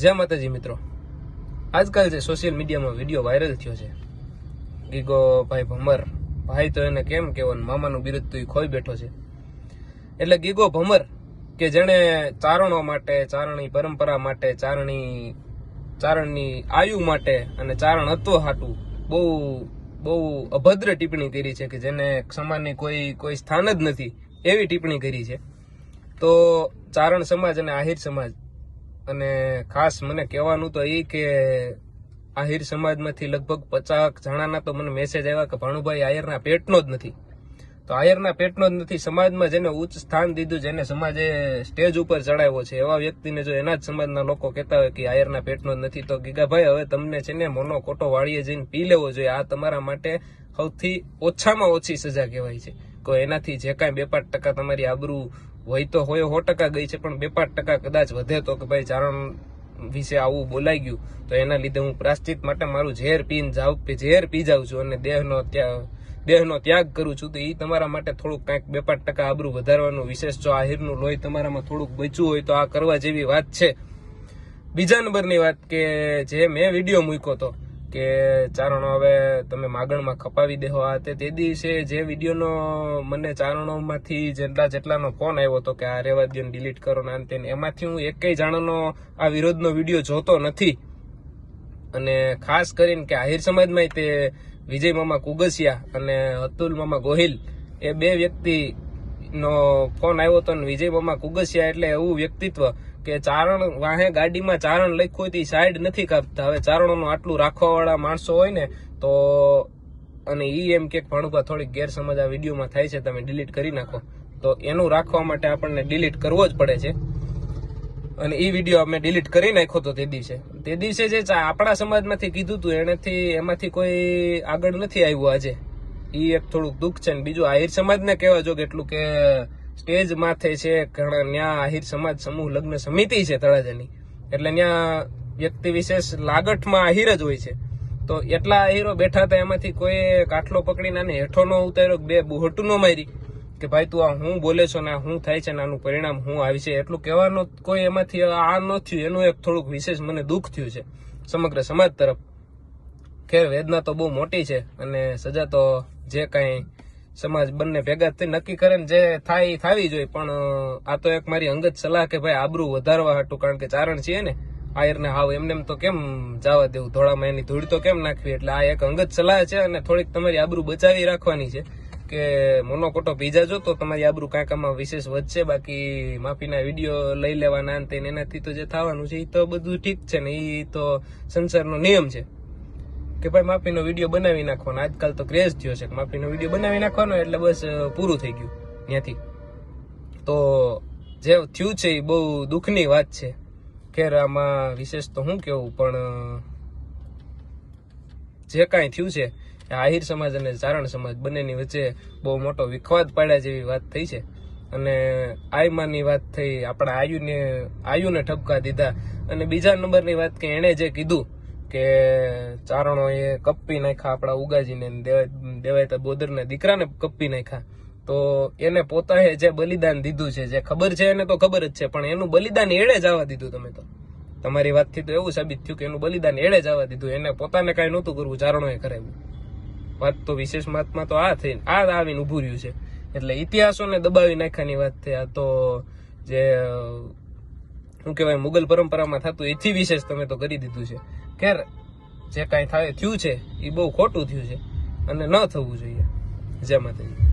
જય માતાજી મિત્રો. આજકાલ જે સોશિયલ મીડિયામાં વીડિયો વાયરલ થયો છે. ગીગો ભાઈ ભમર. ભાઈ તો એને કેમ કહેવાનું મામાનું બિરુદ તો ખોઈ બેઠો છે. એટલે ગીગો ભમર કે જેણે ચારણો માટે, ચારણી પરંપરા માટે, ચારણી, ચારણની આયુ માટે અને ચારણત્વ હાટું બહુ બહુ અભદ્ર ટિપ્પણી કરી છે કે જેને સમાજની કોઈ કોઈ સ્થાન જ નથી એવી ટિપ્પણી કરી છે. તો ચારણ સમાજ અને આહિર સમાજ અને ખાસ મને કહેવાનું તો એ કે આહિર સમાજમાંથી લગભગ પચાસ જણાના તો મને મેસેજ આવ્યા કે ભાણુભાઈ, આયરના પેટનો જ નથી. તો આયરના પેટનો જ નથી. સમાજમાં જેને ઉચ્ચ સ્થાન દીધું, જેને સમાજે સ્ટેજ ઉપર ચડાવ્યો છે, એવા વ્યક્તિને જો એના જ સમાજના લોકો કહેતા હોય કે આયરના પેટનો જ નથી, તો ગીગાભાઈ, હવે તમને છે ને મોનો કોટો વાળીએ જઈને પી લેવો જોઈએ. આ તમારા માટે સૌથી ઓછામાં ઓછી સજા કહેવાય છે. કે એનાથી જે કાંઈ બે પાંચ ટકા તમારી આબરૂ હોય તો હોય સો ટકા ગઈ છે, પણ બે પાંચ ટકા કદાચ વધે તો કે ભાઈ ચારણ વિશે આવું બોલાઈ ગયું, તો એના લીધે હું પ્રાશ્ચિત માટે મારું ઝેર પીને જાઉં ઝેર પી જાઉં છું અને દેહનો ત્યાં, દેહનો ત્યાગ કરું છું. તો એ તમારા માટે થોડુંક કાંઈક બે પાંચ ટકા આબરૂ વધારવાનું વિશેષ જો આહિરનું લોહી તમારામાં થોડુંક બચ્યું હોય તો આ કરવા જેવી વાત છે. બીજા નંબરની વાત કે જે મેં વીડિયો મૂક્યો હતો કે ચારણો હવે તમે માગણમાં ખપાવી દેહો. આ તે દિવસે જે વિડીયોનો મને ચારણોમાંથી જેટલા જેટલાનો ફોન આવ્યો હતો કે આ રેવા દો ડિલીટ કરો ને આમ એમાંથી હું એકેય જાણનો આ વિરોધનો વીડિયો જોતો નથી. અને ખાસ કરીને કે આહિર સમાજમાં તે વિજય મામા કુગસિયા અને અતુલ મામા ગોહિલ, એ બે વ્યક્તિ નો ફોન આવ્યો હતો વિજય મામા કુગસિયા એટલે એવું વ્યક્તિત્વ કે ચારણ વાહે ગાડીમાં ચારણ લખ્યું હતી સાઈડ નથી કાપતા. હવે ચારણોનું આટલું રાખવાવાળા માણસો હોય ને તો અને એ એમ કે ભણુભા થોડીક ગેરસમજ આ વિડીયોમાં થાય છે, તમે ડિલીટ કરી નાખો. તો એનું રાખવા માટે આપણને ડિલીટ કરવો જ પડે છે. અને એ વીડિયો અમે ડિલીટ કરી નાખ્યો તો તે દિવસે. તે દિવસે જે આપણા સમાજમાંથી કીધું હતું એનાથી એમાંથી કોઈ આગળ નથી આવ્યું આજે. એ એક થોડુંક દુઃખ છે ને બીજું આહિર સમાજને કહેવા જો એટલું કે સ્ટેજ માથે છે ઘણા ન્યા આહિર સમાજ સમૂહ, લગ્ન સમિતિ છે તળાજાની. એટલે ન્યા વ્યક્તિ વિશેષ લાગઠમાં આહિર જ હોય છે. તો એટલા આહિરો બેઠા હતા એમાંથી કોઈ કાટલો પકડીને આને હેઠો નો ઉતાર્યો બે બુહટું નો મારી. કે ભાઈ તું આ હું બોલે છો ને હું થાય છે ને આનું પરિણામ હું આવી છે. એટલું કહેવાનું કોઈ એમાંથી આ ન થયું. એનું એક થોડુંક વિશેષ મને દુઃખ થયું છે. સમગ્ર સમાજ તરફ. ખેર વેદના તો બહુ મોટી છે અને સજા તો જે કાંઈ સમાજ બંને ભેગા થઈ નક્કી કરે ને જે થાય એ થાવી જોઈએ. પણ આ તો એક મારી અંગત સલાહ કે ભાઈ આબરૂ વધારવા હતું કારણ કે ચારણ છીએ ને, આયરને હાવ એમને એમ તો કેમ જવા દેવું? ધોળામાં એની ધૂળ તો કેમ નાખવી? એટલે આ એક અંગત સલાહ છે અને થોડીક તમારી આબરૂ બચાવી રાખવાની છે કે મોનોકોટો ભીજા જો તો તમારી આબરૂ કાંઈક આમાં વિશેષ વધશે. બાકી માફીના વીડિયો લઈ લેવાના અને એનાથી તો જે થવાનું છે એ તો બધું ઠીક છે ને એ તો સંસારનો નિયમ છે. કે ભાઈ માફીનો વીડિયો બનાવી નાખવાનો. આજકાલ તો ક્રેઝ થયો છે કે માફીનો વીડિયો બનાવી નાખવાનો એટલે બસ પૂરું થઈ ગયું ત્યાંથી. તો જે થયું છે એ બહુ દુઃખની વાત છે. ખેર આમાં વિશેષ તો શું કેવું, પણ જે કાંઈ થયું છે આહિર સમાજ અને ચારણ સમાજ બંનેની વચ્ચે બહુ મોટો વિખવાદ પાડ્યા જેવી વાત થઈ છે. અને આયમાની વાત થઈ, આપણા આયુને આયુને ઠપકા દીધા. અને બીજા નંબરની વાત કે એણે જે કીધું કે ચારણો એ કપ્પી નાખ્યા, આપણા ઉગાજીને દેવાય બોદરના દીકરાને કપ્પી નાખ્યા. તો એને પોતાએ જે બલિદાન દીધું છે, જે ખબર છે એને તો ખબર જ છે, પણ એનું બલિદાન એળે આવવા દીધું તમે તો. તમારી વાતથી તો એવું સાબિત થયું કે એનું બલિદાન એળે આવવા દીધું. એને પોતાને કાંઈ નહોતું કરવું, ચારણોએ કરાવ્યું. વાત તો વિશેષ મહાત્મા તો આ થઈ, આ આવીને ઉભું રહ્યું છે. એટલે ઇતિહાસોને દબાવી નાખ્યાની વાત થઈ આ તો જે શું કહેવાય, મુગલ પરંપરામાં થતું એથી વિશેષ તમે તો કરી દીધું છે. ખેર જે કાંઈ થાય, થયું છે, એ બહુ ખોટું થયું છે. અને ન થવું જોઈએ. જય માતાજી.